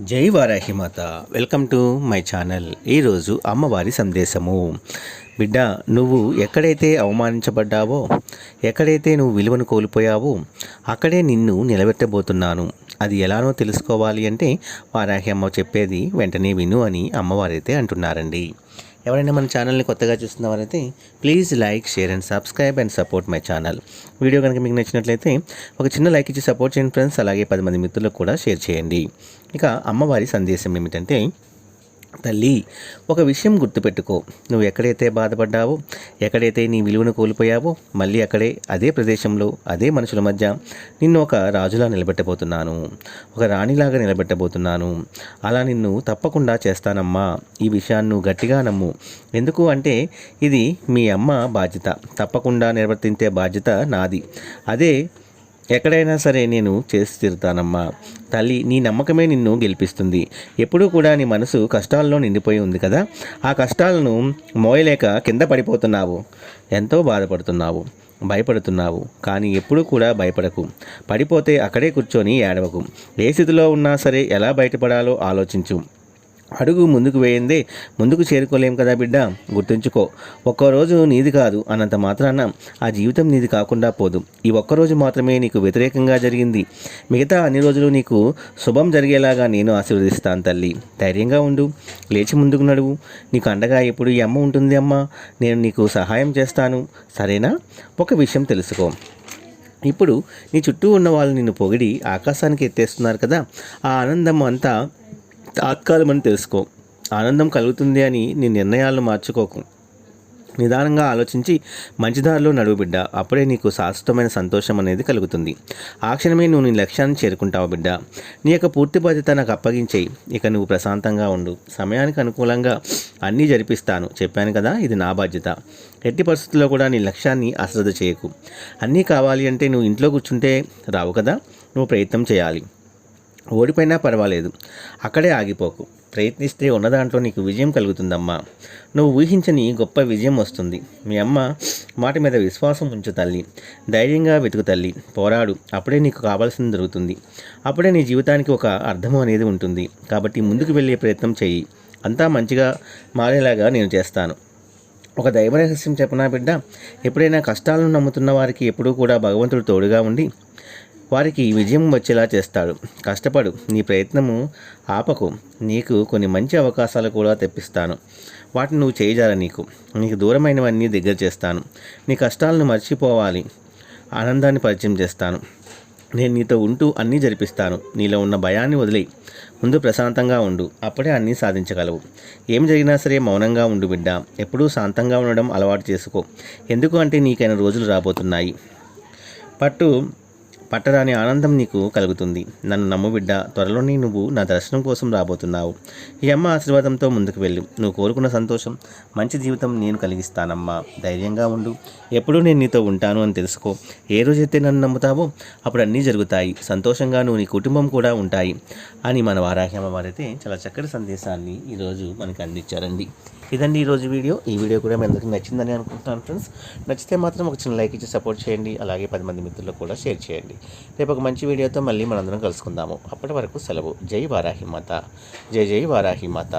Jai Varahi Mata. Welcome to my channel. ఈరోజు అమ్మవారి సందేశము. బిడ్డ నువ్వు ఎక్కడైతే అవమానించబడ్డావో ఎక్కడైతే నువ్వు విలువను కోల్పోయావో అక్కడే నిన్ను నిలబెట్టబోతున్నాను. అది ఎలానో తెలుసుకోవాలి అంటే వారాహి అమ్మ చెప్పేది వెంటనే విను అని అమ్మవారైతే అంటున్నారండి. ఎవరైనా మన ఛానల్ని కొత్తగా చూస్తున్నవారైతే please like share and subscribe and support my channel. Video కనుక మీకు నచ్చినట్లయితే ఒక చిన్న లైక్ ఇచ్చి సపోర్ట్ చేయండి ఫ్రెండ్స్. అలాగే పది మంది మిత్రులకు కూడా షేర్ చేయండి. ఇక అమ్మవారి సందేశం ఏమిటంటే తల్లి ఒక విషయం గుర్తుపెట్టుకో. నువ్వు ఎక్కడైతే బాధపడ్డావో ఎక్కడైతే నీ విలువను కోల్పోయావో మళ్ళీ అక్కడే అదే ప్రదేశంలో అదే మనుషుల మధ్య నిన్ను ఒక రాజులా నిలబెట్టబోతున్నాను. ఒక రాణిలాగా నిలబెట్టబోతున్నాను. అలా నిన్ను తప్పకుండా చేస్తానమ్మా. ఈ విషయాన్ని గట్టిగా నమ్ము. ఎందుకు అంటే ఇది మీ అమ్మ బాధ్యత. తప్పకుండా నిర్వర్తించే బాధ్యత నాది. అదే ఎక్కడైనా సరే నేను చేసి తీరుతానమ్మా. తల్లి నీ నమ్మకమే నిన్ను గెలిపిస్తుంది. ఎప్పుడూ కూడా నీ మనసు కష్టాల్లో నిండిపోయి ఉంది కదా. ఆ కష్టాలను మోయలేక కింద పడిపోతున్నావు. ఎంతో బాధపడుతున్నావు భయపడుతున్నావు. కానీ ఎప్పుడూ కూడా భయపడకు. పడిపోతే అక్కడే కూర్చొని ఏడవకు. ఏ స్థితిలో ఉన్నా సరే ఎలా బయటపడాలో ఆలోచించు. అడుగు ముందుకు వేయందే ముందుకు చేరుకోలేం కదా బిడ్డ? గుర్తుంచుకో ఒక్కరోజు నీది కాదు అన్నంత మాత్రాన ఆ జీవితం నీది కాకుండా పోదు. ఈ ఒక్కరోజు మాత్రమే నీకు వ్యతిరేకంగా జరిగింది. మిగతా అన్ని రోజులు నీకు శుభం జరిగేలాగా నేను ఆశీర్వదిస్తాను తల్లి. ధైర్యంగా ఉండు లేచి ముందుకు నడువు. నీకు అండగా ఎప్పుడు ఈ అమ్మ ఉంటుంది అమ్మ? నేను నీకు సహాయం చేస్తాను. సరేనా? ఒక విషయం తెలుసుకో. ఇప్పుడు నీ చుట్టూ ఉన్న వాళ్ళు నిన్ను పొగిడి ఆకాశానికి ఎత్తేస్తున్నారు కదా? ఆ ఆనందం అంతా తాత్కాలమని తెలుసుకో. ఆనందం కలుగుతుంది అని నీ నిర్ణయాలను మార్చుకోకు. నిదానంగా ఆలోచించి మంచి దారిలో నడువు బిడ్డ. అప్పుడే నీకు శాశ్వతమైన సంతోషం అనేది కలుగుతుంది. ఆ క్షణమే నువ్వు నీ లక్ష్యాన్ని చేరుకుంటావు బిడ్డ. నీ యొక్క పూర్తి బాధ్యత నాకు అప్పగించేయి. ఇక నువ్వు ప్రశాంతంగా ఉండు. సమయానికి అనుకూలంగా అన్నీ జరిపిస్తాను. చెప్పాను కదా ఇది నా బాధ్యత. ఎట్టి పరిస్థితుల్లో కూడా నీ లక్ష్యాన్ని అశ్రద్ధ చేయకు. అన్నీ కావాలి అంటే నువ్వు ఇంట్లో కూర్చుంటే రావు కదా. నువ్వు ప్రయత్నం చేయాలి. ఓడిపోయినా పర్వాలేదు. అక్కడే ఆగిపోకు. ప్రయత్నిస్తే ఉన్న దాంట్లో నీకు విజయం కలుగుతుందమ్మా. నువ్వు ఊహించని గొప్ప విజయం వస్తుంది. మీ అమ్మ మాట మీద విశ్వాసం ఉంచు తల్లి. ధైర్యంగా వెతుకు తల్లి. పోరాడు. అప్పుడే నీకు కావాల్సింది దొరుకుతుంది. అప్పుడే నీ జీవితానికి ఒక అర్థం అనేది ఉంటుంది. కాబట్టి ముందుకు వెళ్ళే ప్రయత్నం చెయ్యి. అంతా మంచిగా మారేలాగా నేను చేస్తాను. ఒక దైవ రహస్యం చెప్పనా బిడ్డ? ఎప్పుడైనా కష్టాలను నమ్ముతున్న వారికి ఎప్పుడూ కూడా భగవంతుడు తోడుగా ఉండి వారికి విజయం వచ్చేలా చేస్తాడు. కష్టపడు నీ ప్రయత్నము ఆపకు. నీకు కొన్ని మంచి అవకాశాలు కూడా తెప్పిస్తాను. వాటిని నువ్వు చేయజాల నీకు. నీకు దూరమైనవన్నీ దగ్గర చేస్తాను. నీ కష్టాలను మర్చిపోవాలి. ఆనందాన్ని పరిచయం చేస్తాను. నేను నీతో ఉంటూ అన్నీ జరిపిస్తాను. నీలో ఉన్న భయాన్ని వదిలేయి. ముందు ప్రశాంతంగా ఉండు. అప్పుడే అన్నీ సాధించగలవు. ఏం జరిగినా సరే మౌనంగా ఉండు బిడ్డ. ఎప్పుడూ శాంతంగా ఉండడం అలవాటు చేసుకో. ఎందుకు అంటే నీకైన రోజులు రాబోతున్నాయి. పట్టు పట్టరాని ఆనందం నీకు కలుగుతుంది. నన్ను నమ్ము బిడ్డ త్వరలోనే నువ్వు నా దర్శనం కోసం రాబోతున్నావు. ఈ అమ్మ ఆశీర్వాదంతో ముందుకు వెళ్ళు. నువ్వు కోరుకున్న సంతోషం మంచి జీవితం నేను కలిగిస్తానమ్మా. ధైర్యంగా ఉండు. ఎప్పుడూ నేను నీతో ఉంటాను అని తెలుసుకో. ఏ రోజైతే నన్ను నమ్ముతావో అప్పుడు అన్నీ జరుగుతాయి. సంతోషంగా నువ్వు నీ కుటుంబం కూడా ఉంటాయి అని మన వారాహ్యమ్మ వారైతే చాలా చక్కటి సందేశాన్ని ఈరోజు మనకు అందించారండి. ఇదండి ఈరోజు వీడియో. ఈ వీడియో కూడా మీ అందరికీ నచ్చిందని అనుకుంటున్నాను ఫ్రెండ్స్. నచ్చితే మాత్రం ఒక చిన్న లైక్ ఇచ్చి సపోర్ట్ చేయండి. అలాగే పది మంది మిత్రులకు కూడా షేర్ చేయండి. రేపు ఒక మంచి వీడియోతో మళ్ళీ మనందరం కలుసుకుందాము. అప్పటి వరకు సెలవు. జై వారాహి మాత జై జై వారాహి మాత